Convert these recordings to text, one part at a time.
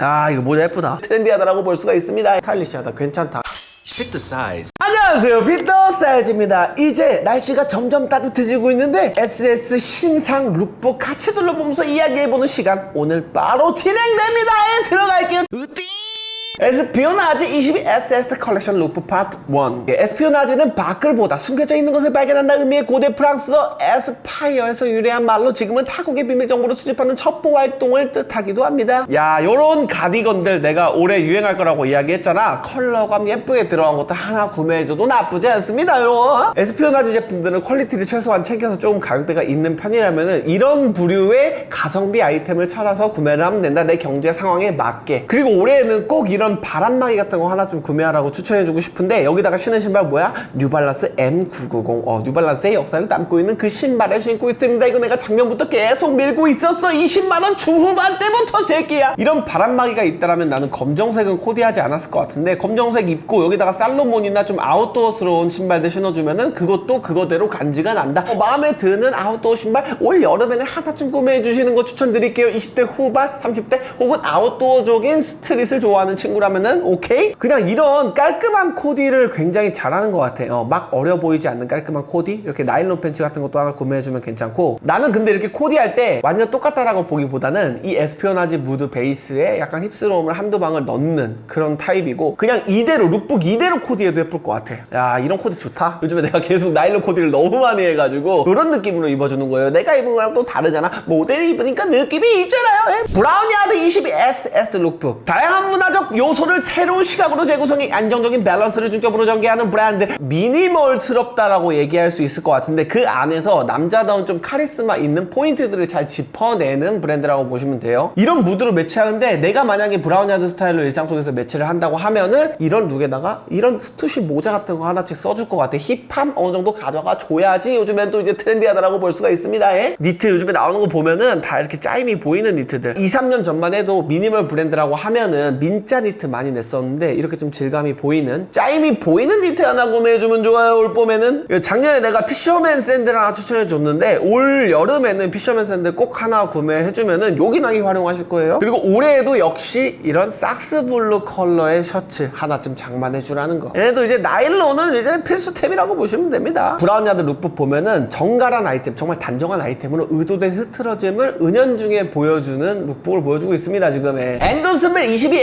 아 이거 모자 예쁘다. 트렌디하다라고 볼 수가 있습니다. 스타일리시하다 괜찮다. The size. 안녕하세요. 피터 사이즈입니다. 이제 날씨가 점점 따뜻해지고 있는데 SS 신상 룩북 같이 둘러보면서 이야기해보는 시간 오늘 바로 진행됩니다. 예, 들어갈게요. 으띠 에스피오나지 22 SS 컬렉션 룩북 파트 1 예, 에스피오나지는 밖을보다 숨겨져 있는 것을 발견한다 의미의 고대 프랑스어 에스파이어에서 유래한 말로 지금은 타국의 비밀 정보를 수집하는 첩보 활동을 뜻하기도 합니다. 야 요런 가디건들 내가 올해 유행할 거라고 이야기했잖아. 컬러감 예쁘게 들어간 것도 하나 구매해줘도 나쁘지 않습니다 요 에스피오나지 제품들은 퀄리티를 최소한 챙겨서 조금 가격대가 있는 편이라면은 이런 부류의 가성비 아이템을 찾아서 구매를 하면 된다. 내 경제 상황에 맞게. 그리고 올해에는 꼭 이런 바람막이 같은 거 하나 좀 구매하라고 추천해주고 싶은데 여기다가 신은 신발 뭐야? 뉴발란스 M990 어, 뉴발란스의 역사를 담고 있는 그 신발을 신고 있습니다. 이거 내가 작년부터 계속 밀고 있었어. 20만원 중후반 때부터 새끼야. 이런 바람막이가 있다라면 나는 검정색은 코디하지 않았을 것 같은데 검정색 입고 여기다가 살로몬이나 좀 아웃도어스러운 신발들 신어주면은 그것도 그거대로 간지가 난다. 어, 마음에 드는 아웃도어 신발 올 여름에는 하나쯤 구매해 주시는 거 추천드릴게요. 20대 후반 30대 혹은 아웃도어적인 스트릿을 좋아하는 친구 라면은 오케이? 그냥 이런 깔끔한 코디를 굉장히 잘하는 것 같아. 어, 막 어려 보이지 않는 깔끔한 코디? 이렇게 나일론 팬츠 같은 것도 하나 구매해주면 괜찮고. 나는 근데 이렇게 코디할 때 완전 똑같다라고 보기보다는 이 에스피오나지 무드 베이스에 약간 힙스러움을 한두 방을 넣는 그런 타입이고 그냥 이대로 룩북 이대로 코디해도 예쁠 것 같아. 야 이런 코디 좋다. 요즘에 내가 계속 나일론 코디를 너무 많이 해가지고 이런 느낌으로 입어주는 거예요. 내가 입은 거랑 또 다르잖아. 모델이 입으니까 느낌이 있잖아요. 예? 브라운 야드 22 SS 룩북. 다양한 문화적 요 소를 새로운 시각으로 재구성해 안정적인 밸런스를 중점으로 전개하는 브랜드 미니멀스럽다라고 얘기할 수 있을 것 같은데 그 안에서 남자다운 좀 카리스마 있는 포인트들을 잘 짚어내는 브랜드라고 보시면 돼요. 이런 무드로 매치하는데 내가 만약에 브라운 야드 스타일로 일상 속에서 매치를 한다고 하면은 이런 룩에다가 이런 스투시 모자 같은 거 하나씩 써줄 것 같아. 힙함 어느 정도 가져가 줘야지 요즘엔 또 이제 트렌디하다라고 볼 수가 있습니다. 예? 니트 요즘에 나오는 거 보면은 다 이렇게 짜임이 보이는 니트들. 2, 3년 전만 해도 미니멀 브랜드라고 하면은 민자 니트 많이 냈었는데 이렇게 좀 질감이 보이는 짜임이 보이는 니트 하나 구매해주면 좋아요 올 봄에는. 작년에 내가 피셔맨 샌들 하나 추천해줬는데 올 여름에는 피셔맨 샌들 꼭 하나 구매해주면은 요긴하게 활용하실 거예요. 그리고 올해에도 역시 이런 삭스 블루 컬러의 셔츠 하나쯤 장만해주라는 거. 얘네도 이제 나일론은 이제 필수템이라고 보시면 됩니다. 브라운 야드 룩북 보면은 정갈한 아이템 정말 단정한 아이템으로 의도된 흐트러짐을 은연중에 보여주는 룩북을 보여주고 있습니다 지금의. 앤더슨벨 22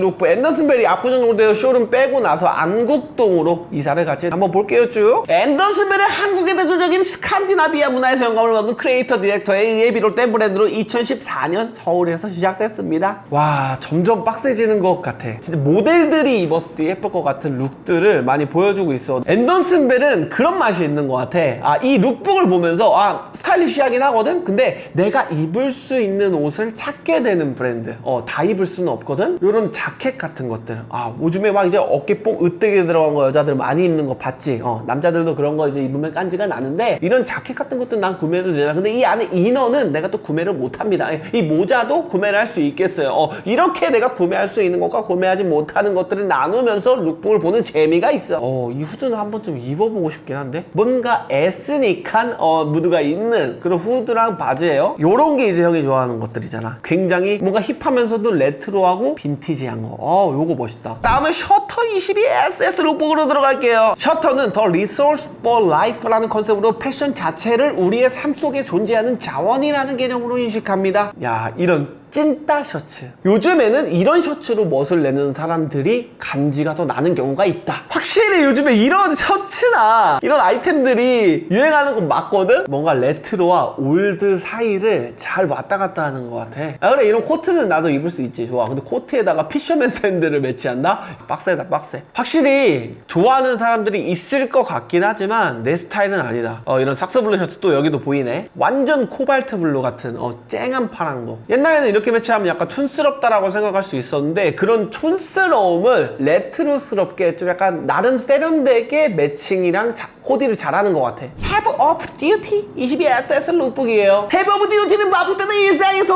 SS 룩북 앤더슨벨이 압구정 로데오 쇼룸 빼고 나서 안국동으로 이사를 같이 한번 볼게요 쭉. 앤더슨벨은 한국의 대조적인 스칸디나비아 문화에서 영감을 얻은 크리에이터 디렉터에 의해 비롯된 브랜드로 2014년 서울에서 시작됐습니다. 와 점점 빡세지는 것 같아. 진짜 모델들이 입었을 때 예쁠 것 같은 룩들을 많이 보여주고 있어. 앤더슨벨은 그런 맛이 있는 것 같아. 아 이 룩북을 보면서 아 스타일리시하긴 하거든? 근데 내가 입을 수 있는 옷을 찾게 되는 브랜드. 어 다 입을 수는 없거든? 이런 자켓 같은 것들. 아 요즘에 막 이제 어깨 뽕 으뜨게 들어간 거 여자들 많이 입는 거 봤지? 어 남자들도 그런 거 이제 입으면 깐지가 나는데 이런 자켓 같은 것도 난 구매해도 되잖아. 근데 이 안에 이너는 내가 또 구매를 못 합니다. 이 모자도 구매를 할 수 있겠어요. 어 이렇게 내가 구매할 수 있는 것과 구매하지 못하는 것들을 나누면서 룩북을 보는 재미가 있어. 어이 후드는 한 번쯤 입어보고 싶긴 한데 뭔가 에스닉한 어 무드가 있는 그런 후드랑 바지예요. 요런 게 이제 형이 좋아하는 것들이잖아. 굉장히 뭔가 힙하면서도 레트로하고 빈티지한 거 어, 요거 멋있다. 다음은 셔터 22 SS 룩북으로 들어갈게요. 셔터는 더 Resource for Life라는 컨셉으로 패션 자체를 우리의 삶 속에 존재하는 자원이라는 개념으로 인식합니다. 야 이런 찐따 셔츠. 요즘에는 이런 셔츠로 멋을 내는 사람들이 간지가 더 나는 경우가 있다. 확실히 요즘에 이런 셔츠나 이런 아이템들이 유행하는 건 맞거든? 뭔가 레트로와 올드 사이를 잘 왔다 갔다 하는 것 같아. 아 그래 이런 코트는 나도 입을 수 있지. 좋아. 근데 코트에다가 피셔맨 샌들을 매치한다? 빡세다 빡세. 확실히 좋아하는 사람들이 있을 것 같긴 하지만 내 스타일은 아니다. 어 이런 삭스블루 셔츠 또 여기도 보이네. 완전 코발트 블루 같은 어 쨍한 파랑도 옛날에는 이렇게 매치하면 약간 촌스럽다라고 생각할 수 있었는데 그런 촌스러움을 레트로스럽게 좀 약간 나름 세련되게 매칭이랑 자- 코디를 잘하는 것 같아 Have of Duty 22 SS 룩북이에요 Have of Duty는 반복되는 일상에서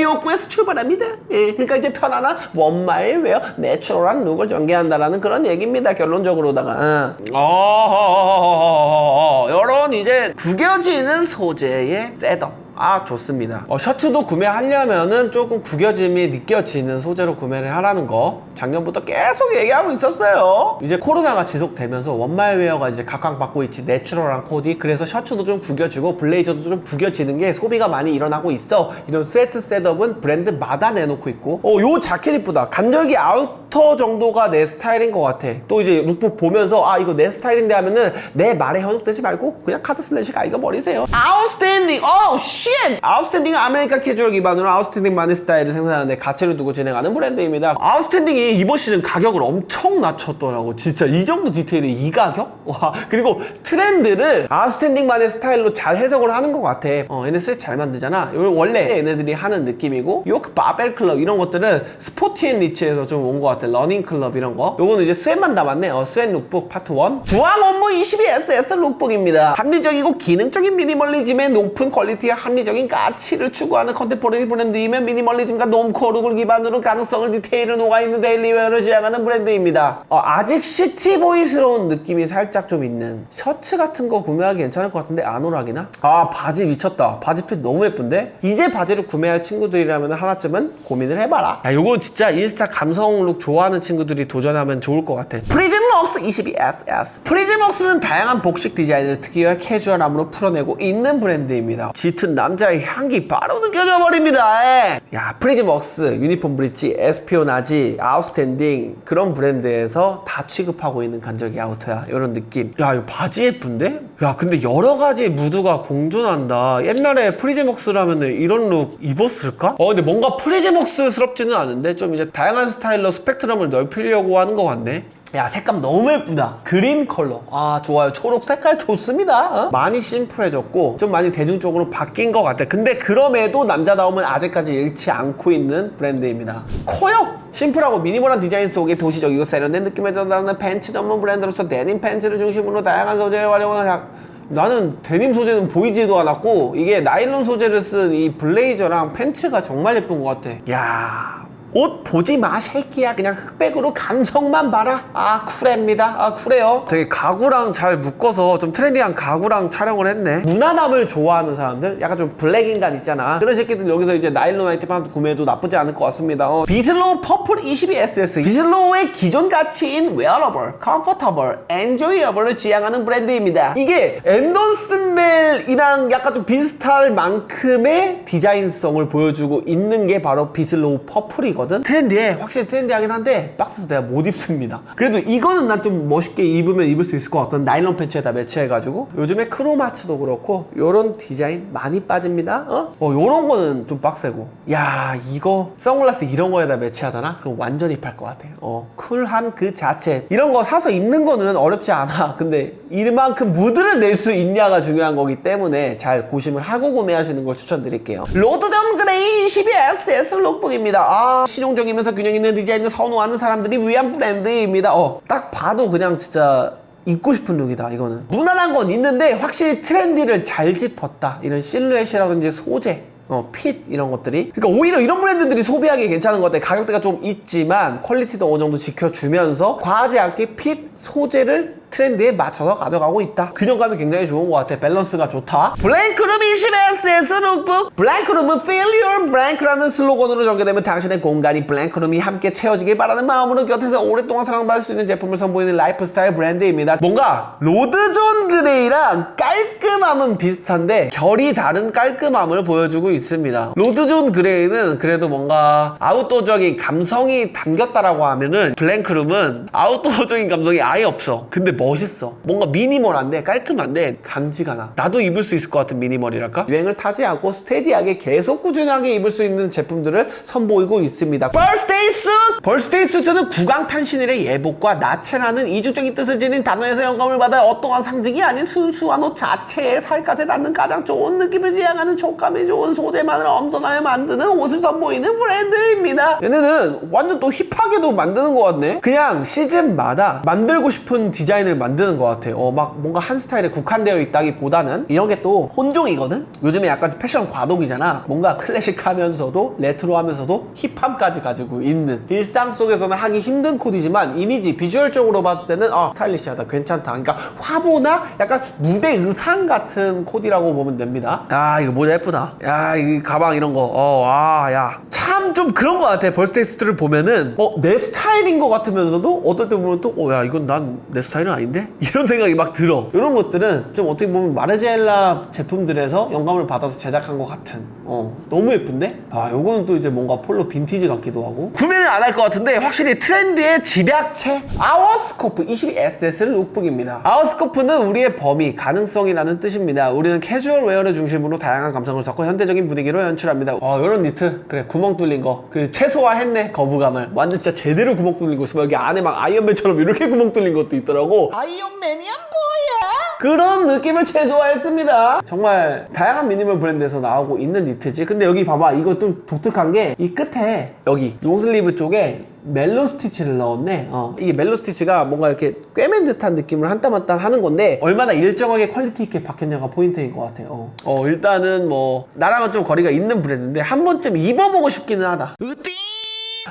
욕구에서 출발합니다 예, 그러니까 이제 편안한 원마일 웨어 내추럴한 룩을 전개한다라는 그런 얘기입니다 결론적으로다가 응. 어, 이런 이제 구겨지는 소재의 셋업 아 좋습니다. 어, 셔츠도 구매하려면은 조금 구겨짐이 느껴지는 소재로 구매를 하라는 거 작년부터 계속 얘기하고 있었어요. 이제 코로나가 지속되면서 원말웨어가 이제 각광받고 있지. 내추럴한 코디. 그래서 셔츠도 좀 구겨지고 블레이저도 좀 구겨지는 게 소비가 많이 일어나고 있어. 이런 스웨트 셋업은 브랜드마다 내놓고 있고. 어요 자켓 이쁘다. 간절기 아우터 정도가 내 스타일인 것 같아. 또 이제 룩북 보면서 아 이거 내 스타일인데 하면은 내 말에 현혹되지 말고 그냥 카드 슬래시 가 읽어버리세요. 아웃스 탠딩 어 쉣 아웃스탠딩은 아메리카 캐주얼 기반으로 아웃스탠딩만의 스타일을 생산하는데 가치를 두고 진행하는 브랜드입니다. 아웃스탠딩이 이번 시즌 가격을 엄청 낮췄더라고. 진짜 이 정도 디테일이 이 가격? 와. 그리고 트렌드를 아웃스탠딩만의 스타일로 잘 해석을 하는 것 같아. 어 얘네 스웨트 잘 만들잖아. 이거 원래 얘네들이 하는 느낌이고 요크 바벨 클럽 이런 것들은 스포티앤 리치에서 좀 온 것 같아. 러닝 클럽 이런 거. 요거는 이제 스웨트만 담았네. 어 스웨트 룩북 파트 1 주황 업무 22SS 룩북입니다. 합리적이고 기능적인 미니멀리즘의 높은 퀄리티와 합리적인 가치를 추구하는 컨템포러리 브랜드이며 미니멀리즘과 놈코어 룩을 기반으로 가능성을 디테일을 녹아있는 데일리웨어를 지향하는 브랜드입니다. 어, 아직 시티보이스러운 느낌이 살짝 좀 있는 셔츠 같은 거 구매하기 괜찮을 것 같은데 아노락이나? 아 바지 미쳤다. 바지 핏 너무 예쁜데? 이제 바지를 구매할 친구들이라면 하나쯤은 고민을 해봐라. 야 요거 진짜 인스타 감성 룩 좋아하는 친구들이 도전하면 좋을 것 같아. 프리즘웍스 22SS 프리즘웍스는 다양한 복식 디자인을 특유의 캐주얼함으로 풀어내고 있는 브랜드입니다 짙은 남자의 향기 바로 느껴져 버립니다 예. 야 프리즘웍스 유니폼 브릿지 에스피오나지 아웃스탠딩 그런 브랜드에서 다 취급하고 있는 간절기 아우터야 이런 느낌 야 이거 바지 예쁜데? 야 근데 여러 가지 무드가 공존한다 옛날에 프리즈먹스라면 이런 룩 입었을까? 어 근데 뭔가 프리즈먹스스럽지는 않은데 좀 이제 다양한 스타일로 스펙트럼을 넓히려고 하는 것 같네 야 색감 너무 예쁘다. 그린 컬러. 아 좋아요. 초록 색깔 좋습니다. 어? 많이 심플해졌고 좀 많이 대중적으로 바뀐 것 같아. 근데 그럼에도 남자다움은 아직까지 잃지 않고 있는 브랜드입니다. 코요! 심플하고 미니멀한 디자인 속에 도시적이고 세련된 느낌을 전달하는 팬츠 전문 브랜드로서 데님 팬츠를 중심으로 다양한 소재를 활용하는 자- 나는 데님 소재는 보이지도 않았고 이게 나일론 소재를 쓴 이 블레이저랑 팬츠가 정말 예쁜 것 같아. 야 옷 보지 마 새끼야. 그냥 흑백으로 감성만 봐라. 아 쿨합니다. 아 쿨해요. 되게 가구랑 잘 묶어서 좀 트렌디한 가구랑 촬영을 했네. 무난함을 좋아하는 사람들? 약간 좀 블랙 인간 있잖아. 그런 새끼들 여기서 이제 나일론 아이템 구매해도 나쁘지 않을 것 같습니다. 어. 비슬로우 퍼플 22SS 비슬로우의 기존 가치인 웨어러블, 컴포터블, 엔조이어블을 지향하는 브랜드입니다. 이게 엔돈슨벨이랑 약간 좀 비슷할 만큼의 디자인성을 보여주고 있는 게 바로 비슬로우 퍼플이거든 트렌디해. 확실히 트렌디하긴 한데 박스에서 내가 못 입습니다. 그래도 이거는 난 좀 멋있게 입으면 입을 수 있을 것 같던 나일론 팬츠에다 매치해가지고. 요즘에 크로마츠도 그렇고 요런 디자인 많이 빠집니다. 어? 어 요런 거는 좀 빡세고. 야 이거 선글라스 이런 거에다 매치하잖아? 그럼 완전 입할 것 같아. 어 쿨한 그 자체. 이런 거 사서 입는 거는 어렵지 않아. 근데 이만큼 무드를 낼 수 있냐가 중요한 거기 때문에 잘 고심을 하고 구매하시는 걸 추천드릴게요. 로드전 그레이 12SS 룩북입니다. 아 실용적이면서 균형 있는 디자인을 선호하는 사람들이 위한 브랜드입니다. 어 딱 봐도 그냥 진짜 입고 싶은 룩이다 이거는. 무난한 건 있는데 확실히 트렌디를 잘 짚었다. 이런 실루엣이라든지 소재 어, 핏 이런 것들이. 그러니까 오히려 이런 브랜드들이 소비하기 괜찮은 것 같아 가격대가 좀 있지만 퀄리티도 어느 정도 지켜주면서 과하지 않게 핏 소재를 트렌드에 맞춰서 가져가고 있다. 균형감이 굉장히 좋은 것 같아. 밸런스가 좋다. 블랭크 룸 20SS 룩북 블랭크룸은 Feel Your Blank라는 슬로건으로 전개되면 당신의 공간이 블랭크룸이 함께 채워지길 바라는 마음으로 곁에서 오랫동안 사랑받을 수 있는 제품을 선보이는 라이프스타일 브랜드입니다. 뭔가 로드존 그레이랑 깔끔함은 비슷한데 결이 다른 깔끔함을 보여주고 있습니다. 로드존 그레이는 그래도 뭔가 아웃도어적인 감성이 담겼다라고 하면은 블랭크룸은 아웃도어적인 감성이 아예 없어. 근데 멋있어. 뭔가 미니멀한데 깔끔한데 감지가 나. 나도 입을 수 있을 것 같은 미니멀이 랄까? 유행을 타지 않고 스테디하게 계속 꾸준하게 입을 수 있는 제품들을 선보이고 있습니다. 벌스데이 수트 벌스데이 수트는 구강탄신일의 예복과 나체라는 이중적인 뜻을 지닌 단어에서 영감을 받아 어떠한 상징이 아닌 순수한 옷 자체에 살갗에 닿는 가장 좋은 느낌을 지향하는 촉감이 좋은 소재만을 엄선하여 만드는 옷을 선보이는 브랜드입니다. 얘네는 완전 또 힙하게도 만드는 것 같네. 그냥 시즌마다 만들고 싶은 디자인을 만드는 것 같아. 어, 막 뭔가 한 스타일에 국한되어 있다기보다는 이런 게 또 혼종이거든 요즘에 약간 패션 과도기잖아. 뭔가 클래식하면서도 레트로하면서도 힙함까지 가지고 있는. 일상 속에서는 하기 힘든 코디지만 이미지 비주얼적으로 봤을 때는 아 스타일리시하다 괜찮다. 그러니까 화보나 약간 무대 의상 같은 코디라고 보면 됩니다. 야 이거 모자 예쁘다. 야 이 가방 이런 거 어와야 참 좀 그런 거 같아. 벌스테이스트를 보면은. 어 내 스타일인 것 같으면서도 어떨 때 보면 또 어 야 이건 난 내 스타일은 아닌데? 이런 생각이 막 들어. 이런 것들은 좀 어떻게 보면 마르지엘라 제품들에서 영감을 받아서 제작한 것 같은. 어 너무 예쁜데? 아 요거는 또 이제 뭔가 폴로 빈티지 같기도 하고. 구매는 안 할 것 같은데 확실히 트렌드의 집약체 아워스코프 22SS 룩북입니다. 아워스코프는 우리의 범위 가능성이라는 뜻입니다. 우리는 캐주얼 웨어를 중심으로 다양한 감성을 섞어 현대적인 분위기로 연출합니다. 어 요런 니트. 그래 구멍 뚫린 거 그 최소화했네 거부감을. 완전 진짜 제대로 구멍 뚫린 거 있으면 여기 안에 막 아이언맨처럼 이렇게 구멍 뚫린 것도 있더라고. 아이언맨이야 뭐야? 그런 느낌을 최소화했습니다. 정말 다양한 미니멀 브랜드에서 나오고 있는 니트지. 근데 여기 봐봐. 이거 좀 독특한 게 이 끝에 여기 롱슬리브 쪽에 멜로 스티치를 넣었네. 어, 이게 멜로 스티치가 뭔가 이렇게 꿰맨 듯한 느낌을 한 땀 한 땀 하는 건데 얼마나 일정하게 퀄리티 있게 박혔냐가 포인트인 것 같아요. 어. 어, 일단은 뭐 나랑은 좀 거리가 있는 브랜드인데 한 번쯤 입어보고 싶기는 하다. 으띠!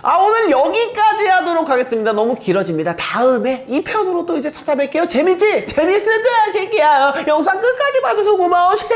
아 오늘 여기까지 하도록 하겠습니다. 너무 길어집니다. 다음에 2편으로 또 이제 찾아뵐게요. 재밌지? 재밌을 거야 새끼야. 영상 끝까지 봐줘서 고마워. 뀨